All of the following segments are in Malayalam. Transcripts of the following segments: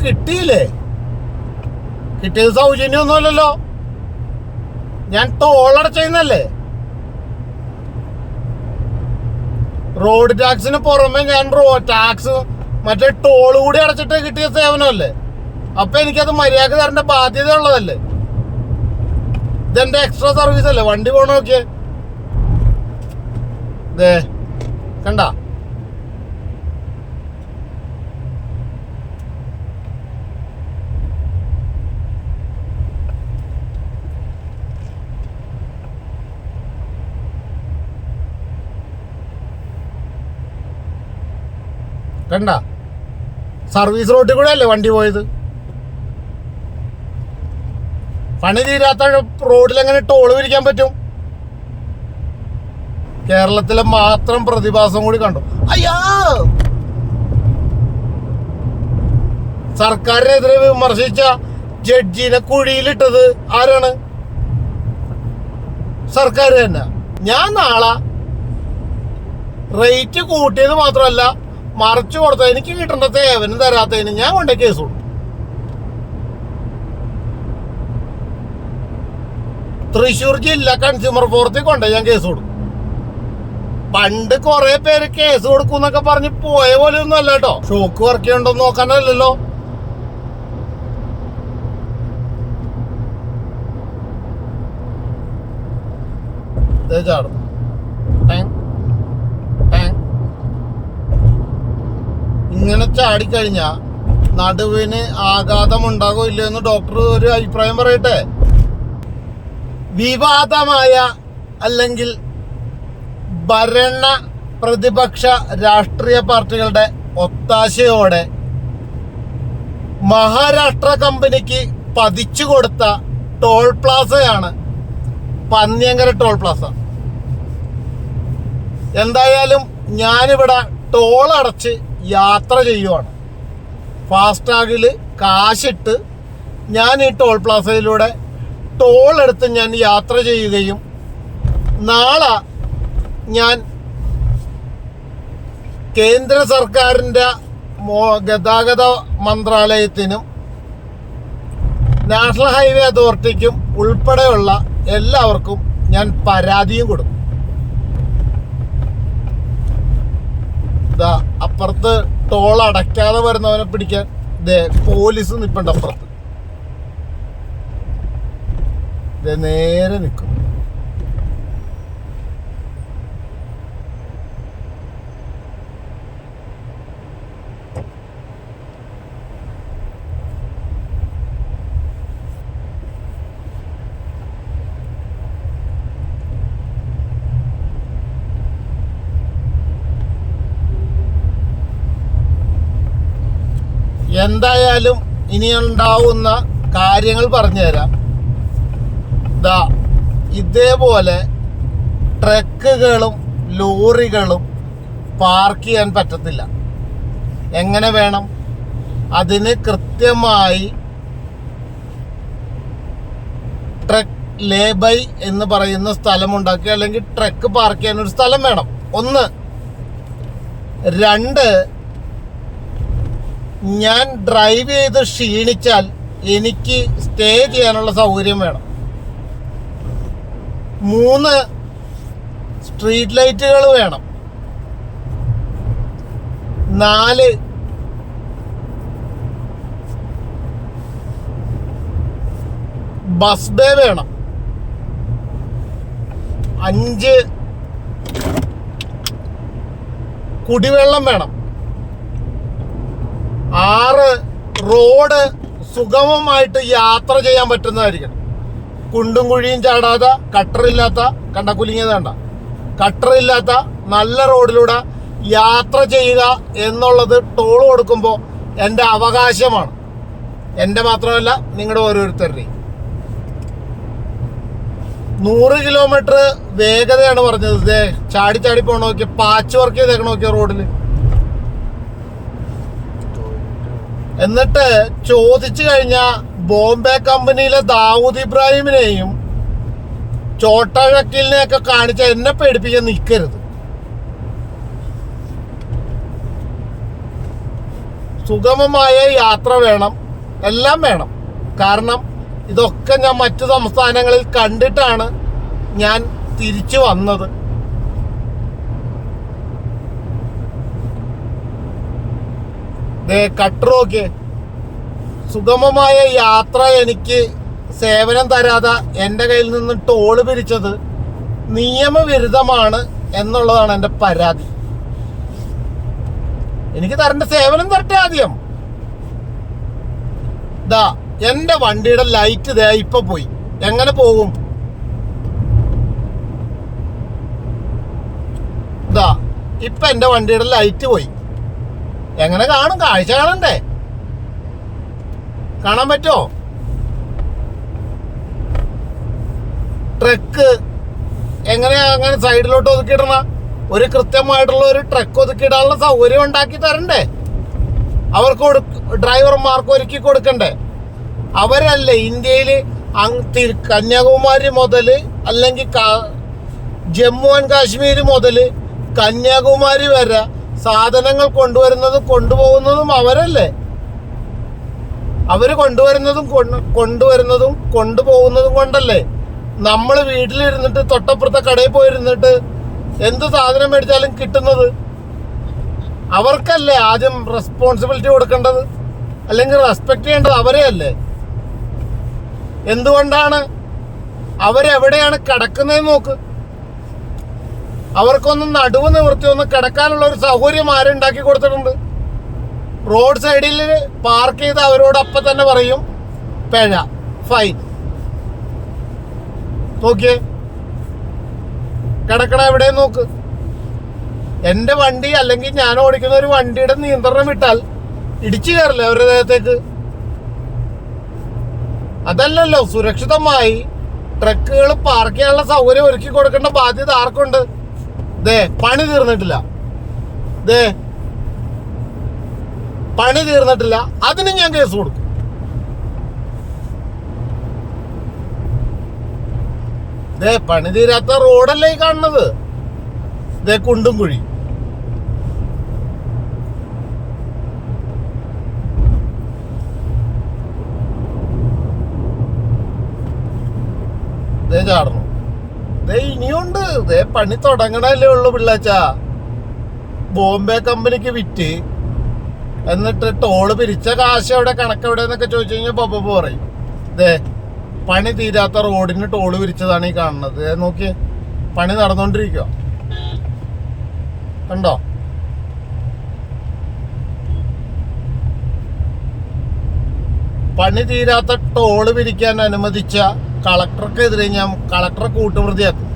കിട്ടിയില്ലേ? കിട്ടിയത് സൗജന്യമൊന്നുമല്ലല്ലോ. ഞാൻ ടോളടച്ചെയ്യുന്നല്ലേ റോഡ് ടാക്സിന് പുറമെ ഞാൻ റോ ടാക്സ് മറ്റേ ടോൾ കൂടി അടച്ചിട്ട് കിട്ടിയ സേവനമല്ലേ? അപ്പൊ എനിക്കത് മര്യാദ തരേണ്ട ബാധ്യത ഉള്ളതല്ലേ ഇതെന്റെ എക്സ്ട്രാ സർവീസ് അല്ലേ വണ്ടി പോണോക്കെ കണ്ട? കണ്ട സർവീസ് റോഡിൽ കൂടെ അല്ലേ വണ്ടി പോയത്? പണി തീരാത്ത റോഡിൽ എങ്ങനെ ടോൾ പിരിക്കാൻ പറ്റും? കേരളത്തിലെ മാത്രം പ്രതിഭാസം കൂടി കണ്ടു. അയ്യാ! സർക്കാരിനെതിരെ വിമർശിച്ച ജഡ്ജിനെ കുഴിയിലിട്ടത് ആരാണ്? സർക്കാർ തന്നെ. ഞാൻ നാളെ റേറ്റ് കൂട്ടിയത് മാത്രമല്ല മറിച്ചു കൊടുത്ത എനിക്ക് കിട്ടേണ്ട തേവനും തരാത്തതിന് ഞാൻ കൊണ്ട കേസ് കൊടുക്കും. തൃശ്ശൂർ ജില്ല കൺസ്യൂമർ ഫോറത്തിൽ കൊണ്ട ഞാൻ കേസ് കൊടുക്കും. പണ്ട് കുറെ പേര് കേസ് കൊടുക്കും എന്നൊക്കെ പറഞ്ഞ് പോയ പോലെ ഒന്നും അല്ല കേട്ടോ. ഷോക്ക് വർക്ക് ചെയ്യണ്ടോ നോക്കാനല്ലല്ലോ. ദേ ഇങ്ങനെ ചാടിക്കഴിഞ്ഞാൽ നടുവിന് ആഘാതം ഉണ്ടാകോ ഇല്ലയോ എന്ന് ഡോക്ടർ ഒരു അഭിപ്രായം പറയട്ടെ? വിവാദമായ അല്ലെങ്കിൽ ഭരണ പ്രതിപക്ഷ രാഷ്ട്രീയ പാർട്ടികളുടെ ഒത്താശയോടെ മഹാരാഷ്ട്ര കമ്പനിക്ക് പതിച്ചു കൊടുത്ത ടോൾ പ്ലാസയാണ് പന്നിയങ്കര ടോൾ പ്ലാസ. എന്തായാലും ഞാനിവിടെ ടോൾ അടച്ച് യാത്ര ചെയ്യുവാണ്. ഫാസ്ടാഗിൽ കാശിട്ട് ഞാൻ ഈ ടോൾ പ്ലാസയിലൂടെ ടോൾ എടുത്ത് ഞാൻ യാത്ര ചെയ്യുകയും നാളെ ഞാൻ കേന്ദ്ര സർക്കാരിന്റെ ഗതാഗത മന്ത്രാലയത്തിനും നാഷണൽ ഹൈവേ അതോറിറ്റിക്കും ഉൾപ്പെടെയുള്ള എല്ലാവർക്കും ഞാൻ പരാതിയും കൊടുക്കും. ഇതാ അപ്പുറത്ത് ടോൾ അടയ്ക്കാതെ വരുന്നവനെ പിടിക്കാൻ ദേ പോലീസ് നിൽപ്പുണ്ട് അപ്പുറത്ത്. നേരെ നിൽക്കും. എന്തായാലും ഇനി ഉണ്ടാവുന്ന കാര്യങ്ങൾ പറഞ്ഞുതരാം. ദാ ഇതേപോലെ ട്രക്കുകളും ലോറികളും പാർക്ക് ചെയ്യാൻ പറ്റത്തില്ല. എങ്ങനെ വേണം? അതിന് കൃത്യമായി ട്രക്ക് ലേബൈ എന്ന് പറയുന്ന സ്ഥലമുണ്ടാക്കി അല്ലെങ്കിൽ ട്രക്ക് പാർക്ക് ചെയ്യാൻ ഒരു സ്ഥലം വേണം. ഒന്ന്. രണ്ട് ഞാൻ ഡ്രൈവ് ചെയ്ത് ക്ഷീണിച്ചാൽ എനിക്ക് സ്റ്റേ ചെയ്യാനുള്ള സൗകര്യം വേണം. മൂന്ന് സ്ട്രീറ്റ് ലൈറ്റുകൾ വേണം. നാല് ബസ് ബേ വേണം. അഞ്ച് കുടിവെള്ളം വേണം. ആറ് റോഡ് സുഗമമായിട്ട് യാത്ര ചെയ്യാൻ പറ്റുന്നതായിരിക്കണം. കുണ്ടും കുഴിയും ചാടാത്ത കട്ടറില്ലാത്ത കണ്ട കുലുങ്ങിയത് വേണ്ട കട്ടറില്ലാത്ത നല്ല റോഡിലൂടെ യാത്ര ചെയ്യുക എന്നുള്ളത് ടോൾ കൊടുക്കുമ്പോൾ എന്റെ അവകാശമാണ്. എന്റെ മാത്രമല്ല നിങ്ങളുടെ ഓരോരുത്തരുടെയും. നൂറ് കിലോമീറ്റർ വേഗതയാണ് പറഞ്ഞത്. ചാടി ചാടി പോകണ നോക്കിയ പാച്ച് വർക്ക് ചെയ്തേക്കണ നോക്കിയ റോഡിൽ എന്നിട്ട് ചോദിച്ചു കഴിഞ്ഞ ബോംബെ കമ്പനിയിലെ ദാവൂദ് ഇബ്രാഹിമിനെയും ചോട്ട ഷക്കീലിനെയൊക്കെ എന്നെ പേടിപ്പിക്കാൻ നിൽക്കരുത് സുഗമമായ യാത്ര വേണം എല്ലാം വേണം. കാരണം ഇതൊക്കെ ഞാൻ മറ്റു സംസ്ഥാനങ്ങളിൽ കണ്ടിട്ടാണ് ഞാൻ തിരിച്ചു വന്നത്. കട്ടറോക്കെ. സുഗമമായ യാത്ര എനിക്ക് സേവനം തരാതെ എന്റെ കയ്യിൽ നിന്ന് ടോൾ പിരിച്ചത് നിയമവിരുദ്ധമാണ് എന്നുള്ളതാണ് എന്റെ പരാതി. എനിക്ക് തരേണ്ട സേവനം തരട്ടെ ആദ്യം. ദാ എന്റെ വണ്ടിയുടെ ലൈറ്റ് ദേ ഇപ്പൊ പോയി. എങ്ങനെ പോകും? ദാ ഇപ്പൊ എന്റെ വണ്ടിയുടെ ലൈറ്റ് പോയി. എങ്ങനെ കാണും? കാഴ്ച കാണണ്ടേ? കാണാൻ പറ്റോ ട്രക്ക് എങ്ങനെയാ അങ്ങനെ സൈഡിലോട്ട് ഒതുക്കിയിടണ? ഒരു കൃത്യമായിട്ടുള്ള ഒരു ട്രക്ക് ഒതുക്കിയിടാനുള്ള സൗകര്യം ഉണ്ടാക്കി തരണ്ടേ? അവർക്ക് കൊടുക്ക ഡ്രൈവർമാർക്ക് ഒരുക്കി കൊടുക്കണ്ടേ? അവരല്ലേ ഇന്ത്യയിൽ കന്യാകുമാരി മുതൽ അല്ലെങ്കിൽ ജമ്മു ആൻഡ് കാശ്മീർ മുതൽ കന്യാകുമാരി വരെ സാധനങ്ങൾ കൊണ്ടുവരുന്നതും കൊണ്ടുപോകുന്നതും അവരല്ലേ? അവർ കൊണ്ടുവരുന്നതും കൊണ്ട്- കൊണ്ടുവരുന്നതും കൊണ്ടുപോകുന്നതും കൊണ്ടല്ലേ? നമ്മൾ വീട്ടിലിരുന്നിട്ട് തൊട്ടപ്പുറത്തെ കടയിൽ പോയിരുന്നിട്ട് എന്ത് സാധനം മേടിച്ചാലും കിട്ടുന്നത്? അവർക്കല്ലേ ആദ്യം റെസ്പോൺസിബിലിറ്റി കൊടുക്കേണ്ടത്? അല്ലെങ്കിൽ റെസ്പെക്ട് ചെയ്യേണ്ടത് അവരെ അല്ലേ എന്തുകൊണ്ടാണ്? അവരെവിടെയാണ് കിടക്കുന്നതെന്ന് നോക്ക്. അവർക്കൊന്ന് നടുവ് നിവൃത്തി ഒന്ന് കിടക്കാനുള്ള ഒരു സൗകര്യം ആരുണ്ടാക്കി കൊടുത്തിട്ടുണ്ട്. റോഡ് സൈഡിൽ പാർക്ക് ചെയ്ത് അവരോട് അപ്പം തന്നെ പറയും പിഴ ഫൈൻ നോക്കിയേ. കിടക്കണ എവിടെ നോക്ക്. എന്റെ വണ്ടി അല്ലെങ്കിൽ ഞാൻ ഓടിക്കുന്ന ഒരു വണ്ടിയുടെ നിയന്ത്രണം വിട്ടാൽ ഇടിച്ചു കയറില്ലേ അവരുടെ ദേഹത്തേക്ക്? അതല്ലല്ലോ സുരക്ഷിതമായി ട്രക്കുകൾ പാർക്ക് ചെയ്യാനുള്ള സൗകര്യം ഒരുക്കി കൊടുക്കേണ്ട ബാധ്യത ആർക്കുണ്ട്? ദേ പണി തീർന്നിട്ടില്ല. ദേ പണി തീർന്നിട്ടില്ല. അതിന് ഞാൻ കേസ് കൊടുക്കും. ദേ പണി തീരാത്ത റോഡല്ലേ കാണുന്നത്? ദേ കുണ്ടും കുഴി. ദേ ചാടണം ഇനിയുണ്ട്. ഇതേ പണി തുടങ്ങണല്ലേ ഉള്ളു പിള്ളാച്ച. ബോംബെ കമ്പനിക്ക് വിറ്റ്. എന്നിട്ട് ടോൾ പിരിച്ച കാശ് എവിടെ കണക്ക് എവിടെ എന്നൊക്കെ ചോദിച്ചു കഴിഞ്ഞാൽ പപ്പ പറയും. ഇതേ പണി തീരാത്ത റോഡിന് ടോൾ പിരിച്ചതാണ് ഈ കാണുന്നത്. നോക്കി പണി നടന്നുകൊണ്ടിരിക്കുക കണ്ടോ? പണി തീരാത്ത ടോൾ പിരിക്കാൻ അനുവദിച്ച കളക്ടർക്കെതിരെ ഞാൻ കളക്ടറെ കൂട്ടുപ്രതിയാക്കും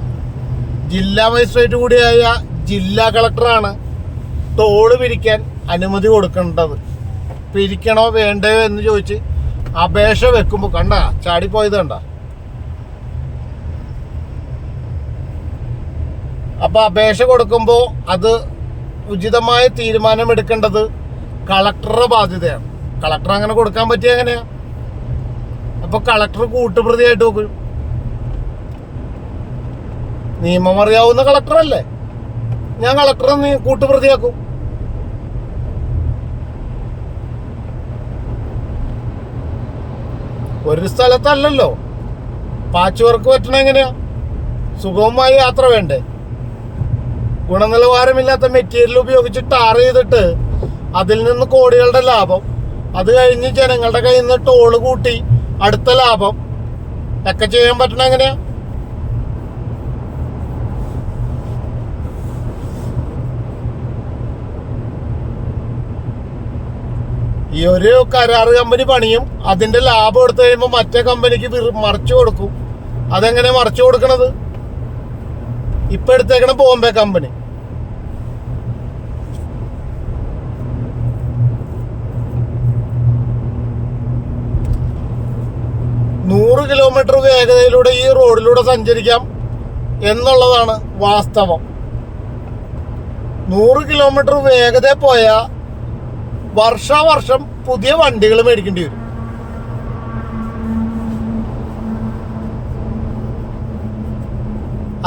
ജില്ലാ മജിസ്ട്രേറ്റ് കൂടിയായ ജില്ലാ കളക്ടറാണ് തോൾ പിരിക്കാൻ അനുമതി കൊടുക്കേണ്ടത്. പിരിക്കണോ വേണ്ടയോ എന്ന് ചോദിച്ച് അപേക്ഷ വെക്കുമ്പോൾ കണ്ട ചാടിപ്പോയത് കണ്ട. അപ്പൊ അപേക്ഷ കൊടുക്കുമ്പോൾ അത് ഉചിതമായ തീരുമാനം എടുക്കേണ്ടത് കളക്ടറുടെ ബാധ്യതയാണ്. കളക്ടർ അങ്ങനെ കൊടുക്കാൻ പറ്റിയ എങ്ങനെയാ? അപ്പൊ കളക്ടർ കൂട്ടുപ്രതിയായിട്ട് നോക്കും. നിയമം അറിയാവുന്ന കളക്ടറല്ലേ ഞാൻ കളക്ടറെ നീ കൂട്ടുപ്രതിയാക്കും. ഒരു സ്ഥലത്തല്ലല്ലോ. പാച്ച് വർക്ക് പറ്റണ എങ്ങനെയാ? സുഗമമായ യാത്ര വേണ്ടേ? ഗുണനിലവാരമില്ലാത്ത മെറ്റീരിയൽ ഉപയോഗിച്ച് ടാർ ചെയ്തിട്ട് അതിൽ നിന്ന് കോടികളുടെ ലാഭം. അത് കഴിഞ്ഞ് ജനങ്ങളുടെ കയ്യിൽ നിന്ന് ടോൾ കൂട്ടി അടുത്ത ലാഭം. ഒക്കെ ചെയ്യാൻ പറ്റണ എങ്ങനെയാ? ഈ ഒരു കരാറ് കമ്പനി പണിയും അതിന്റെ ലാഭം എടുത്തു കഴിയുമ്പോൾ മറ്റേ കമ്പനിക്ക് മറിച്ചു കൊടുക്കും. അതെങ്ങനെ മറിച്ചു കൊടുക്കണത്? ഇപ്പൊ എടുത്തേക്കണ ബോംബെ കമ്പനി നൂറ് കിലോമീറ്റർ വേഗതയിലൂടെ ഈ റോഡിലൂടെ സഞ്ചരിക്കാം എന്നുള്ളതാണ് വാസ്തവം. നൂറ് കിലോമീറ്റർ വേഗത പോയാൽ വർഷാവർഷം പുതിയ വണ്ടികൾ മേടിക്കേണ്ടി വരും.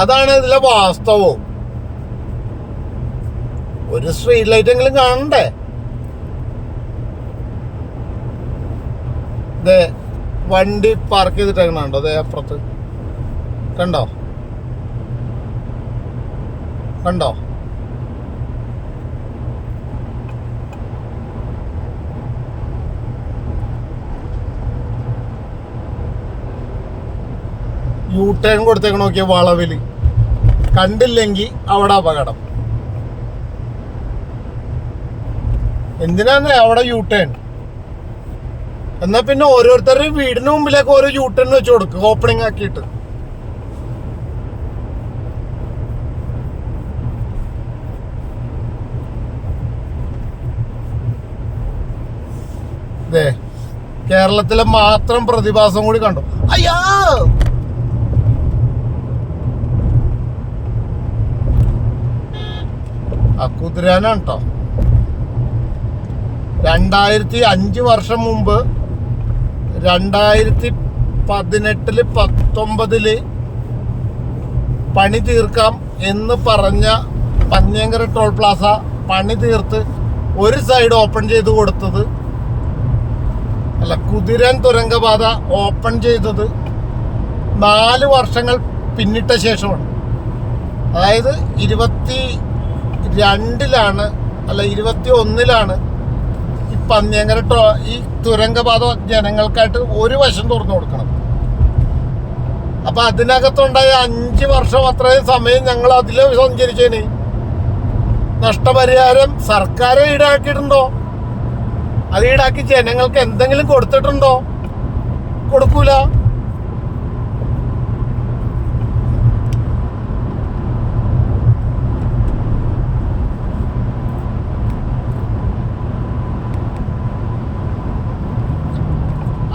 അതാണ് ഇതിലെ വാസ്തവവും ഒരു സ്ട്രീറ്റ് ലൈറ്റ് എങ്കിലും കാണണ്ടേ? വണ്ടി പാർക്ക് ചെയ്തിട്ടേക്കണുണ്ടോ? അതേ അപ്പുറത്ത്. കണ്ടോ? കണ്ടോ? യൂ ടേൺ കൊടുത്തേക്ക് നോക്കിയ വളവിൽ. കണ്ടില്ലെങ്കിൽ അവിടെ അപകടം. എന്തിനാന്ന് അവിടെ യൂ ടേൺ എന്നാ പിന്നെ ഓരോരുത്തരുടെയും വീടിന് മുമ്പിലേക്ക് ഓരോ യൂട്ടൺ ടേൺ വെച്ച് കൊടുക്കും ഓപ്പണിംഗ് ആക്കിയിട്ട്. ദേ കേരളത്തിലെ മാത്രം പ്രതിഭാസം കൂടി കണ്ടു. അയ്യാ! അക്കുതിരാനാണ് കുതിരാനാണ് കേട്ടോ രണ്ടായിരത്തി അഞ്ച് വർഷം മുമ്പ് രണ്ടായിരത്തി പതിനെട്ടിൽ പത്തൊമ്പതിൽ പണി തീർക്കാം എന്ന് പറഞ്ഞ പഞ്ഞങ്കര ടോൾ പ്ലാസ പണി തീർത്ത് ഒരു സൈഡ് ഓപ്പൺ ചെയ്ത് കൊടുത്തത്. അല്ല കുതിരൻ തുരങ്കപാത ഓപ്പൺ ചെയ്തത് നാല് വർഷങ്ങൾ പിന്നിട്ട ശേഷമാണ്. അതായത് ഇരുപത്തി രണ്ടിലാണ് അല്ല ഇരുപത്തി ഒന്നിലാണ് പന്നിയങ്കര ഈ തുരങ്കപാത ജനങ്ങൾക്കായിട്ട് ഒരു വശം തുറന്നു കൊടുക്കണം. അപ്പൊ അതിനകത്തുണ്ടായ അഞ്ച് വർഷം അത്രയും സമയം ഞങ്ങൾ അതിൽ സഞ്ചരിച്ചേന്. നഷ്ടപരിഹാരം സർക്കാർ ഈടാക്കിയിട്ടുണ്ടോ? അത് ഈടാക്കി ജനങ്ങൾക്ക് എന്തെങ്കിലും കൊടുത്തിട്ടുണ്ടോ? കൊടുക്കൂല.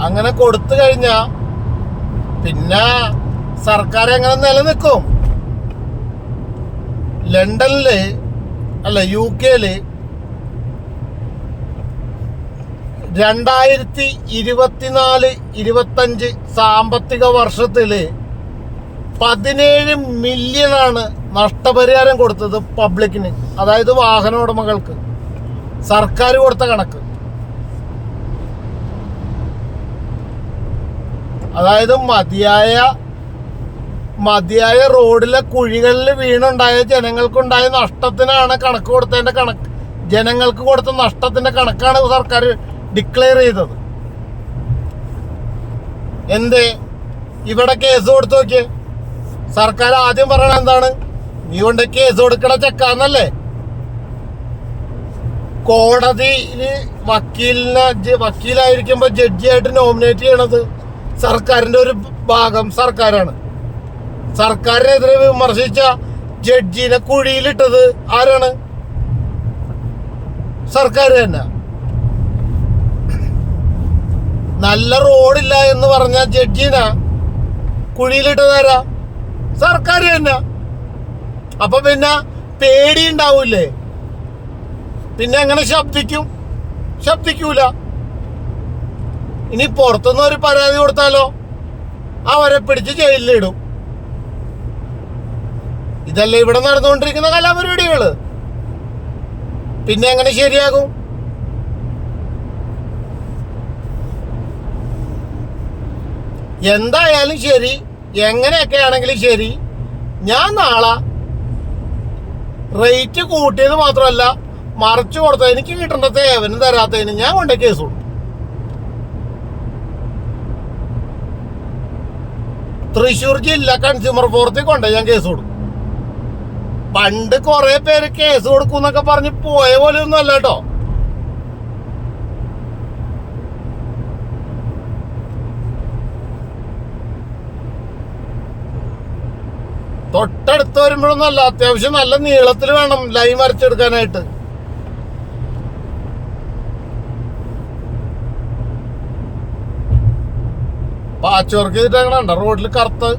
അങ്ങനെ കൊടുത്തു കഴിഞ്ഞാ പിന്നെ സർക്കാർ എങ്ങനെ നിലനിൽക്കും? ലണ്ടനിൽ അല്ല യു കെയിൽ രണ്ടായിരത്തി ഇരുപത്തിനാല് ഇരുപത്തഞ്ച് സാമ്പത്തിക വർഷത്തിൽ പതിനേഴ് മില്യണാണ് നഷ്ടപരിഹാരം കൊടുത്തത് പബ്ലിക്കിന് അതായത് വാഹന ഉടമകൾക്ക്. സർക്കാർ കൊടുത്ത കണക്ക്. അതായത് മതിയായ മതിയായ റോഡിലെ കുഴികളിൽ വീണുണ്ടായ ജനങ്ങൾക്കുണ്ടായ നഷ്ടത്തിനാണ് കണക്ക് കൊടുത്തതിന്റെ കണക്ക് ജനങ്ങൾക്ക് കൊടുത്ത നഷ്ടത്തിന്റെ കണക്കാണ് സർക്കാർ ഡിക്ലെയർ ചെയ്തത്. എന്തേ? ഇവിടെ കേസ് കൊടുത്തു നോക്കിയേ. സർക്കാർ ആദ്യം പറയണ എന്താണ്? നീ കൊണ്ട് കേസ് കൊടുക്കണ ചെക്കാന്നല്ലേ? കോടതിയിൽ വക്കീലിനെ വക്കീലായിരിക്കുമ്പോൾ വക്കീലായിരിക്കുമ്പോ ജഡ്ജിയായിട്ട് നോമിനേറ്റ് ചെയ്യണത് സർക്കാരിന്റെ ഒരു ഭാഗം സർക്കാരാണ്. സർക്കാരിനെതിരെ വിമർശിച്ച ജഡ്ജിനെ കുഴിയിലിട്ടത് ആരാണ്? സർക്കാർ തന്നെ. നല്ല റോഡില്ല എന്ന് പറഞ്ഞ ജഡ്ജിനെ കുഴിയിലിട്ടതാരാ സർക്കാർ തന്നെ. അപ്പൊ പിന്നെ പേടി ഉണ്ടാവൂലേ പിന്നെ എങ്ങനെ ശബ്ദിക്കും? ശബ്ദിക്കൂല. ഇനി പുറത്തുനിന്ന് ഒരു പരാതി കൊടുത്താലോ? അവരെ പിടിച്ച് ജയിലിലിടും. ഇതല്ലേ ഇവിടെ നടന്നുകൊണ്ടിരിക്കുന്ന കലാപരിപാടികൾ? പിന്നെ എങ്ങനെ ശരിയാകും? എന്തായാലും ശരി എങ്ങനെയൊക്കെ ആണെങ്കിലും ശരി ഞാൻ നാളെ റേറ്റ് കൂട്ടിയത് മാത്രമല്ല മറിച്ചു കൊടുത്തത് എനിക്ക് കിട്ടേണ്ട സേവനം തരാത്തതിന് ഞാൻ കൊണ്ടേ കേസ് കൊടുക്കും. തൃശ്ശൂർ ജില്ല കൺസ്യൂമർ ഫോറത്തിൽ കൊണ്ട ഞാൻ കേസ് കൊടുക്കും. പണ്ട് കുറെ പേര് കേസ് കൊടുക്കും എന്നൊക്കെ പറഞ്ഞ് പോയ പോലെ ഒന്നും അല്ല കേട്ടോ തൊട്ടടുത്ത് വരുമ്പോഴൊന്നും അല്ല അത്യാവശ്യം നല്ല നീളത്തിൽ വേണം ലൈൻ വരച്ചെടുക്കാനായിട്ട്. പാച്ച് വർക്ക് ചെയ്തിട്ടേക്കണ റോഡിൽ കറുത്ത്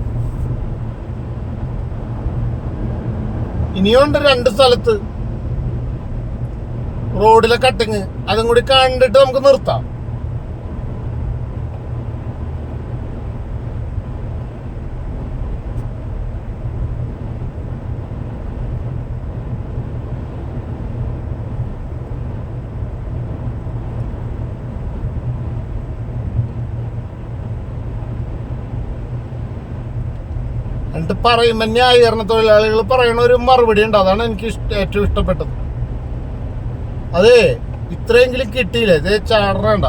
ഇനിയുണ്ട് രണ്ട് സ്ഥലത്ത്. റോഡിലെ കട്ടിങ് അതും കൂടി കണ്ടിട്ട് നമുക്ക് നിർത്താം. എന്നിട്ട് പറയുമ്പോൾ ന്യായീകരണ തൊഴിലാളികൾ പറയണ ഒരു മറുപടി ഉണ്ട്. അതാണ് എനിക്ക് ഏറ്റവും ഇഷ്ടപ്പെട്ടത്. അതെ ഇത്രയെങ്കിലും കിട്ടിയില്ലേ? ഇതേ ചാടണ്ട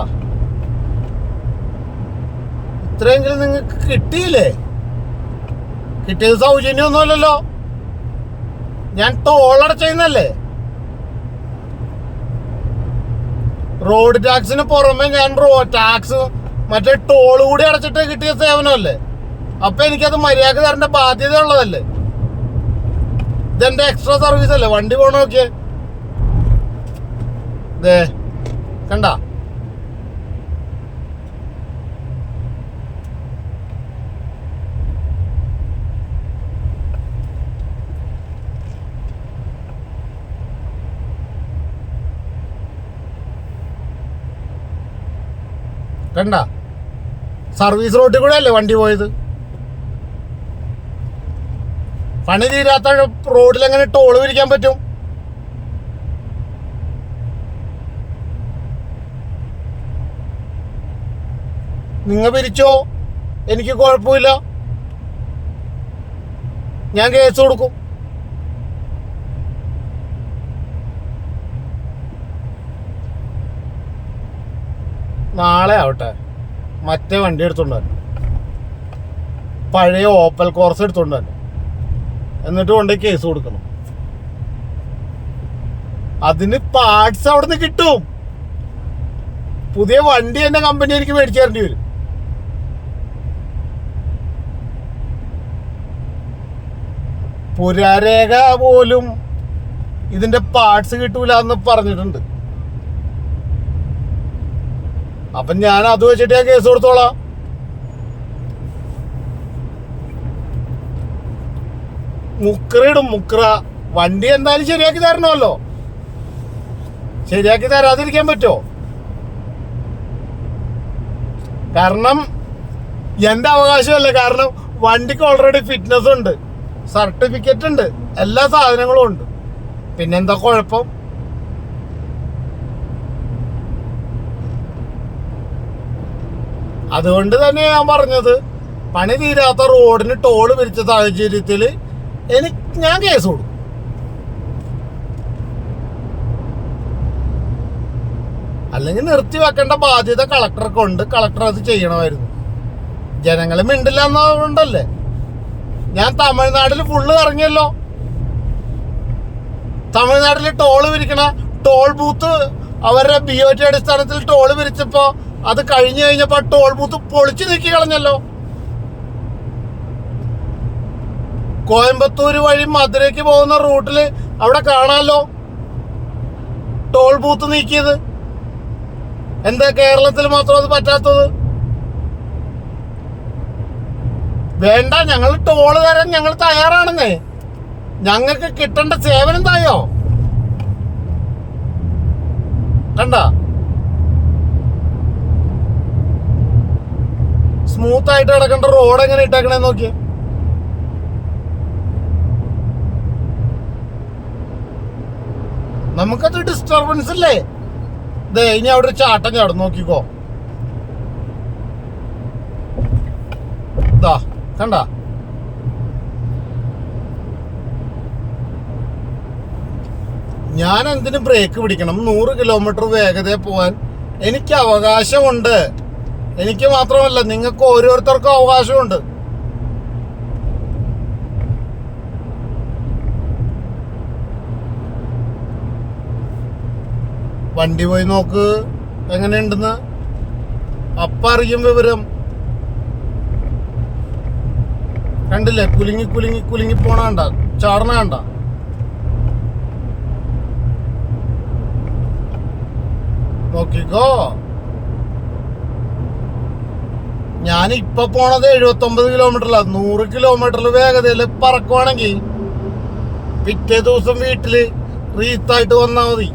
ഇത്രയെങ്കിലും നിങ്ങൾക്ക് കിട്ടിയില്ലേ? കിട്ടിയത് സൗജന്യമൊന്നുമല്ലല്ലോ ഞാൻ ടോളടച്ചെന്നല്ലേ റോഡ് ടാക്സിന് പുറമെ ഞാൻ റോ ടാക്സ് മറ്റേ ടോൾ കൂടി അടച്ചിട്ട് കിട്ടിയ സേവനമല്ലേ? അപ്പൊ എനിക്കത് മര്യാദ തരേണ്ട ബാധ്യത ഉള്ളതല്ലേ ഇതെന്റെ എക്സ്ട്രാ സർവീസ് അല്ലേ? വണ്ടി പോണ നോക്കിയേ. ദേ കണ്ട? കണ്ട? സർവീസ് റോട്ടിൽ കൂടെ അല്ലേ വണ്ടി പോയത്? പണി തീരാത്ത റോഡിൽ എങ്ങനെ ടോൾ പിരിക്കാൻ പറ്റും? നിങ്ങൾ പിരിച്ചോ എനിക്ക് കുഴപ്പമില്ല. ഞാൻ കേസ് കൊടുക്കും. നാളെ ആവട്ടെ. മറ്റേ വണ്ടി എടുത്തോണ്ട് വരണം പഴയ ഓപ്പൽ കോർസ് എടുത്തോണ്ട് വരണം എന്നിട്ട് കൊണ്ടുപോയി കേസ് കൊടുക്കണം. അതിന് പാർട്സ് അവിടെ നിന്ന് കിട്ടും. പുതിയ വണ്ടി തന്നെ കമ്പനി എനിക്ക് മേടിച്ചു തരേണ്ടി വരും. പുരാരേഖ പോലും ഇതിന്റെ പാർട്സ് കിട്ടൂല എന്ന് പറഞ്ഞിട്ടുണ്ട്. അപ്പൊ ഞാൻ അത് വെച്ചിട്ട് ഞാൻ കേസ് കൊടുത്തോളാം. മുക്രയിടും മുക്ര. വണ്ടി എന്തായാലും ശരിയാക്കി തരണമല്ലോ. ശരിയാക്കി തരാതിരിക്കാൻ പറ്റുമോ? കാരണം എന്റെ അവകാശമല്ല. കാരണം വണ്ടിക്ക് ഓൾറെഡി ഫിറ്റ്നസ് ഉണ്ട്. സർട്ടിഫിക്കറ്റ് ഉണ്ട്. എല്ലാ സാധനങ്ങളും ഉണ്ട്. പിന്നെന്താ കുഴപ്പം? അതുകൊണ്ട് തന്നെ ഞാൻ പറഞ്ഞത്. പണി തീരാത്ത റോഡിന് ടോൾ പിരിച്ച സാഹചര്യത്തിൽ എനിക്ക് ഞാൻ കേസ് കൊടുക്കും. അല്ലെങ്കിൽ നിർത്തി വെക്കേണ്ട ബാധ്യത കളക്ടർക്ക് ഉണ്ട്. കളക്ടർ അത് ചെയ്യണമായിരുന്നു. ജനങ്ങൾ മിണ്ടില്ല എന്നുണ്ടല്ലേ ഞാൻ തമിഴ്നാട്ടിൽ ഫുള്ള് ഇറങ്ങിയല്ലോ. തമിഴ്നാട്ടിൽ ടോൾ പിരിക്കണ ടോൾ ബൂത്ത് അവരുടെ ബി ഒ ടി അടിസ്ഥാനത്തിൽ ടോൾ പിരിച്ചപ്പോ അത് കഴിഞ്ഞു കഴിഞ്ഞപ്പോ ടോൾ ബൂത്ത് പൊളിച്ചു നീക്കി കളഞ്ഞല്ലോ. കോയമ്പത്തൂര് വഴി മധുരയ്ക്ക് പോകുന്ന റൂട്ടിൽ അവിടെ കാണാമല്ലോ ടോൾ ബൂത്ത് നീക്കിയത്. എന്താ കേരളത്തിൽ മാത്രം അത് പറ്റാത്തത്? വേണ്ട ഞങ്ങൾ ടോൾ തരാൻ ഞങ്ങൾ തയ്യാറാണെന്നേ. ഞങ്ങൾക്ക് കിട്ടേണ്ട സേവനം തായോ കണ്ട? സ്മൂത്ത് ആയിട്ട് കിടക്കേണ്ട റോഡ് എങ്ങനെ ഇട്ടേക്കണേ നോക്കിയേ. നമുക്കത് ഡിസ്റ്റർബൻസ് അല്ലേ ദേ ഇനി അവിടെ ഒരു ചാട്ടം ചാടും നോക്കിക്കോ. ദാ കണ്ട? ഞാൻ എന്തിനു ബ്രേക്ക് പിടിക്കണം? നൂറ് കിലോമീറ്റർ വേഗതയിൽ പോവാൻ എനിക്ക് അവകാശമുണ്ട്. എനിക്ക് മാത്രമല്ല നിങ്ങൾക്ക് ഓരോരുത്തർക്കും അവകാശമുണ്ട്. വണ്ടി പോയി നോക്ക്. എങ്ങനെയുണ്ടെന്ന് അപ്പ അറിയും വിവരം. കണ്ടില്ലേ? കുലുങ്ങി കുലുങ്ങി കുലുങ്ങി പോണ കണ്ട. നോക്കിക്കോ. ഞാൻ ഇപ്പൊ പോണത് എഴുപത്തി ഒമ്പത് കിലോമീറ്ററില. നൂറ് കിലോമീറ്ററിൽ വേഗതയിൽ പറക്കുവാണെങ്കിൽ പിറ്റേ ദിവസം വീട്ടിൽ റീത്തായിട്ട് വന്നാ മതി.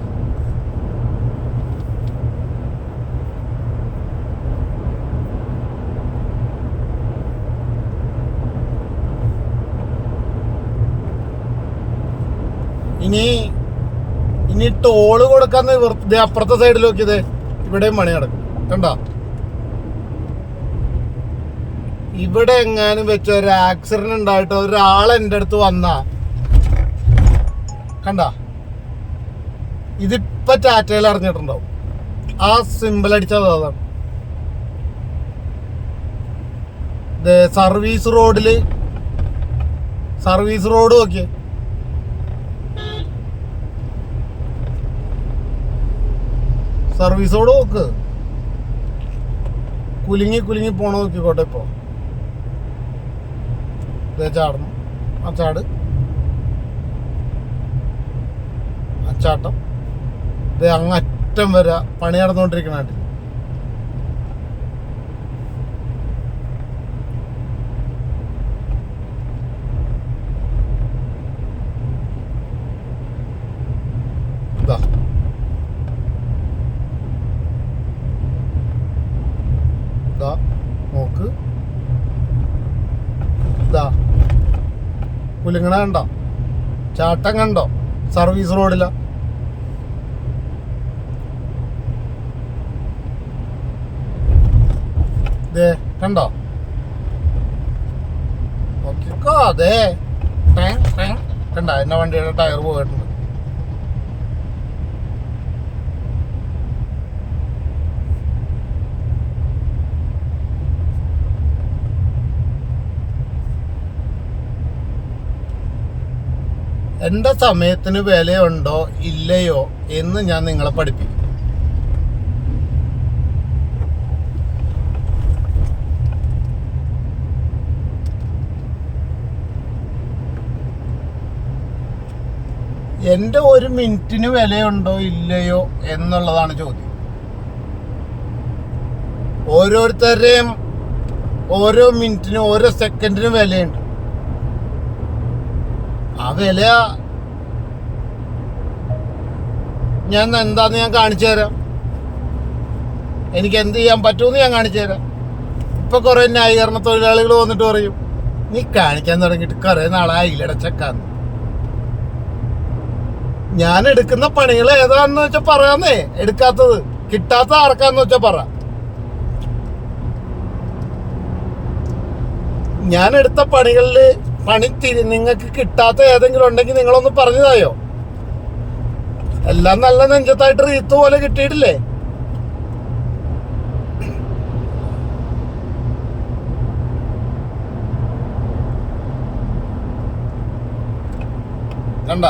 ഇനി ഇനി ടോൾ കൊടുക്കാൻ ദേ അപ്പുറത്തെ സൈഡിൽ നോക്കിയത് ഇവിടെയും പണി നടക്കും. കണ്ട? ഇവിടെ എങ്ങാനും വെച്ച ഒരു ആക്സിഡന്റ് ഉണ്ടായിട്ട് ഒരാൾ എന്റെ അടുത്ത് വന്ന കണ്ട? ഇതിപ്പോ ടാറ്റയിൽ അറിഞ്ഞിട്ടുണ്ടാവും. ആ സിമ്പിൾ അടിച്ചത് അതാണ്. സർവീസ് റോഡിൽ സർവീസ് റോഡ് നോക്കിയേ. സർവീസ് റോഡ് നോക്ക്. കുലുങ്ങി കുലുങ്ങി പോണ നോക്കിക്കോട്ടെ ഇപ്പോ. ചാടണം ആ ചാട്. ആ ചാട്ടം. ദേ അങ്ങ് അറ്റം വരെ പണി നടന്നുകൊണ്ടിരിക്കണ നാട്ടിൽ ഇതാ ഇതാ നോക്ക് ഇതാ കുലുങ്ങണ കണ്ടോ? ചാട്ടം കണ്ടോ? സർവീസ് റോഡില ദേ കണ്ടോ? നോക്കിക്കോ അതെ. കണ്ട? എന്റെ വണ്ടിയുടെ ടയർ പോയിട്ടുണ്ട്. എന്റെ സമയത്തിന് വിലയുണ്ടോ ഇല്ലയോ എന്ന് ഞാൻ നിങ്ങളെ പഠിപ്പിക്കും. എന്റെ ഒരു മിനിറ്റിന് വിലയുണ്ടോ ഇല്ലയോ എന്നുള്ളതാണ് ചോദ്യം. ഓരോരുത്തരുടെയും ഓരോ മിനിറ്റിനും ഓരോ സെക്കൻഡിനും വിലയുണ്ട്. ആ ഞാൻ എന്താന്ന് ഞാൻ കാണിച്ചു തരാം. എനിക്ക് എന്ത് ചെയ്യാൻ പറ്റുമെന്ന് ഞാൻ കാണിച്ചു തരാം. ഇപ്പൊ കുറെ ന്യായീകരണ തൊഴിലാളികൾ വന്നിട്ട് പറയും നീ കാണിക്കാൻ തുടങ്ങിയിട്ട് കുറെ നാളായില്ലട ചെക്കാന്ന് ഞാൻ എടുക്കുന്ന പണികൾ ഏതാണെന്ന് വെച്ചാ പറയാന്നേ എടുക്കാത്തത് കിട്ടാത്ത ആർക്കാന്ന് വെച്ചാ പറ. ഞാൻ എടുത്ത പണികളിൽ പണി തിരി നിങ്ങൾക്ക് കിട്ടാത്ത ഏതെങ്കിലും ഉണ്ടെങ്കിൽ നിങ്ങളൊന്ന് പറഞ്ഞതായോ? എല്ലാം നല്ല നെഞ്ചത്തായിട്ട് റീത്ത് പോലെ കിട്ടിയിട്ടില്ലേ? കണ്ട?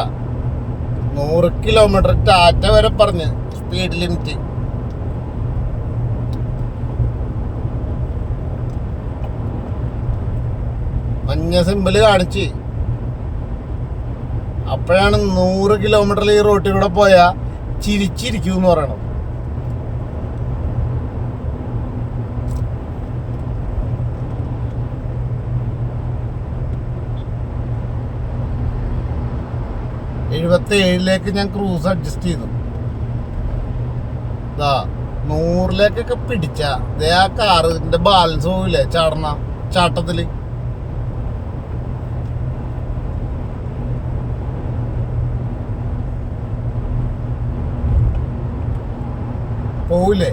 നൂറ് കിലോമീറ്റർ ടാറ്റ വരെ പറഞ്ഞ് സ്പീഡ് ലിമിറ്റ് മഞ്ഞ സിമ്പിൾ കാണിച്ച്. അപ്പോഴാണ് നൂറ് കിലോമീറ്ററിൽ ഈ റോട്ടിൽ കൂടെ പോയാ ചിരിച്ചിരിക്കും എന്ന് പറയണം എഴുപത്തി ഏഴിലേക്ക് ഞാൻ ക്രൂസ് അഡ്ജസ്റ്റ് ചെയ്തു. നൂറിലേക്കൊക്കെ പിടിച്ച. ആ കാറിന്റെ ബാലൻസ് പോവില്ലേ ചാടണ ചാട്ടത്തിൽ? പോവില്ലേ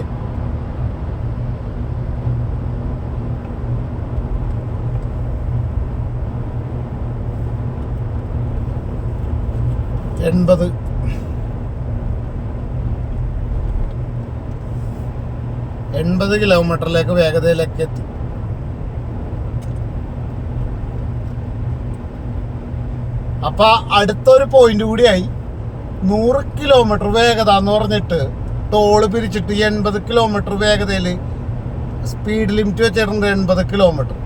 എൺപത്. എൺപത് കിലോമീറ്ററിലേക്ക് വേഗതയിലേക്ക് എത്തി. അപ്പൊ അടുത്തൊരു പോയിന്റ് കൂടിയായി. നൂറ് കിലോമീറ്റർ വേഗത എന്ന് പറഞ്ഞിട്ട് ടോൾ പിരിച്ചിട്ട് എൺപത് കിലോമീറ്റർ വേഗതയിൽ സ്പീഡ് ലിമിറ്റ് വെച്ചിട്ടുണ്ട് എൺപത് കിലോമീറ്റർ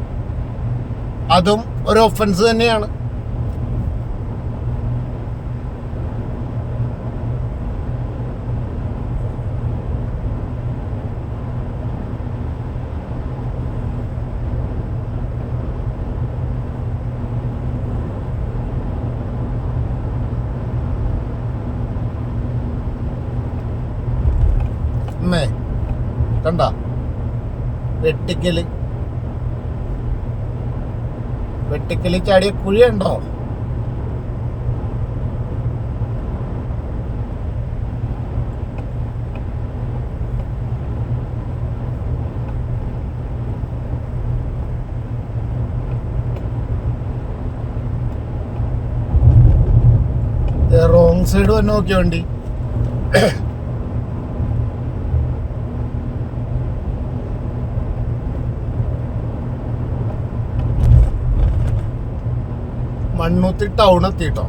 അതും ഒരു ഒഫൻസ് തന്നെയാണ്. വെട്ടിക്കൽ വെട്ടിക്കൽ ചാടിയ കുഴിയുണ്ടോ? റോങ് സൈഡ് വന്ന് നോക്കിയ വണ്ടി? മണ്ണുത്തി ടൗൺ എത്തിട്ടോ?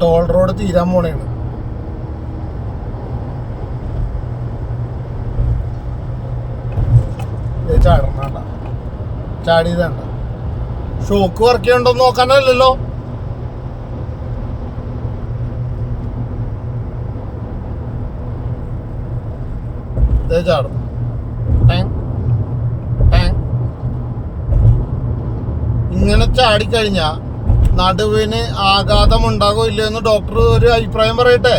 ടോൾ റോഡ് തീരാൻ പോണേണ് ദേ ചാടണണ്ട ചാടിയതണ്ട ഷോക്ക് വർക്ക് ചെയ്യണ്ടോ നോക്കാനല്ലല്ലോ. ദേ. ഇങ്ങനെ ചാടിക്കഴിഞ്ഞ നടുവിന് ആഘാതം ഉണ്ടാകോ ഇല്ലയോ എന്ന് ഡോക്ടർ ഒരു അഭിപ്രായം പറയട്ടെ.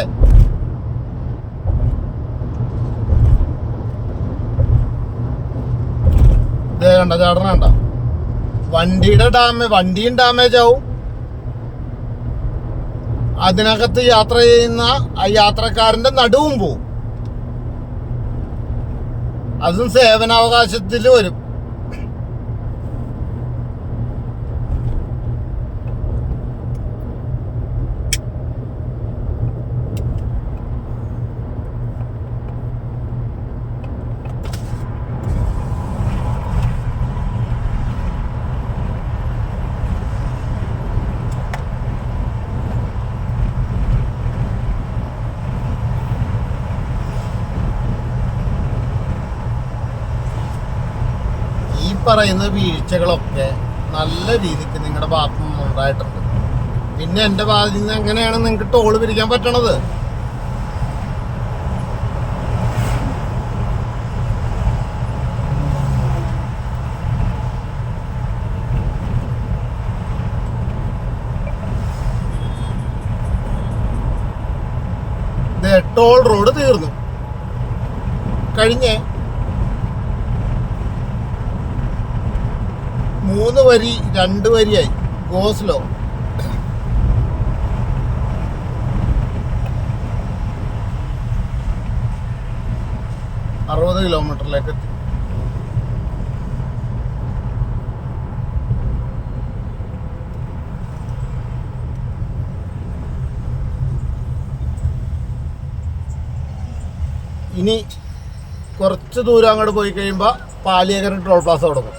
ഇതേ കണ്ട ചാടണ കണ്ട? വണ്ടിയുടെ ഡാമേജ് വണ്ടിയും ഡാമേജ് ആവും. അതിനകത്ത് യാത്ര ചെയ്യുന്ന ആ യാത്രക്കാരന്റെ നടുവും പോവും. അതും സേവനാവകാശത്തിൽ വരും ഈ പറയുന്ന വീഴ്ചകളൊക്കെ നല്ല രീതിക്ക് നിങ്ങളുടെ ഭാഗത്തു നിന്ന് ഉണ്ടായിട്ടുണ്ട്. പിന്നെ എന്റെ ഭാഗത്ത് നിന്ന് എങ്ങനെയാണ് നിങ്ങൾക്ക് ടോൾ പിരിക്കാൻ പറ്റണത്? ടോൾ റോഡ് തീർന്നു. കഴിഞ്ഞേ മൂന്ന് വരി രണ്ട് വരിയായി. ഗോസ്ലോ അറുപത് കിലോമീറ്ററിലേക്ക് എത്തി. ഇനി കുറച്ച് ദൂരം അങ്ങോട്ട് പോയി കഴിയുമ്പോൾ പാലിയേക്കര ടോൾ പ്ലാസ തുടങ്ങും.